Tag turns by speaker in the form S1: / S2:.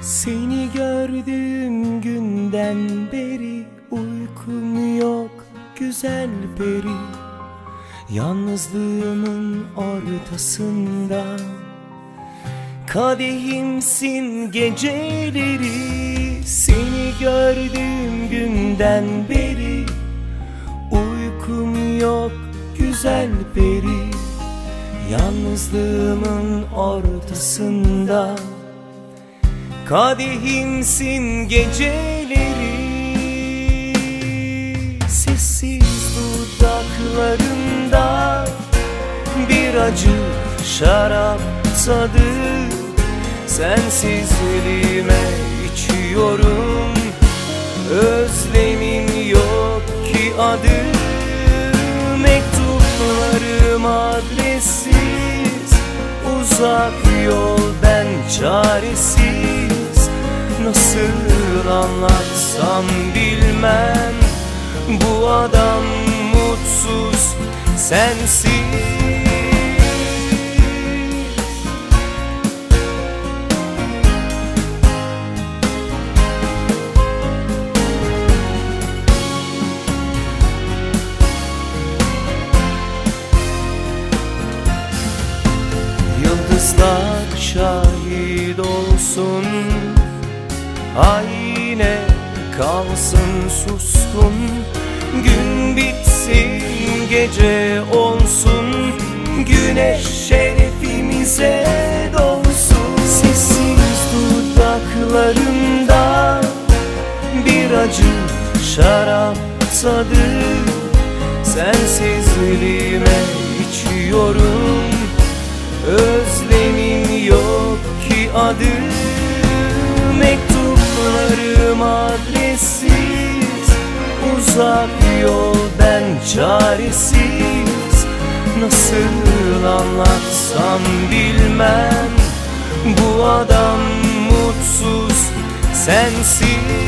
S1: Seni gördüğüm günden beri uykum yok güzel peri. Yalnızlığımın ortasında Kadehimsin geceleri. Seni gördüğüm günden beri Uykum yok güzel peri. Yalnızlığımın ortasında Kadehimsin geceleri. Sessiz dudaklarında Bir acı şarap tadı. Sensizliğime içiyorum Özlemin yok ki adı. Mektuplarım adresiz Uzak yol çaresiz. Nasıl anlatsam bilmem. Bu adam mutsuz sensiz Yıldızlar şahit olsun. Ayne kalsın suskun. Gün bitsin gece olsun. Güneş şerefimize dolsun. Sessiz dudaklarında. Bir acı şarap tadı. Sensizliğime içiyorum adı Mektuplarım adresiz. Uzak yol ben çaresiz. Nasıl anlatsam bilmem. Bu adam mutsuz sensiz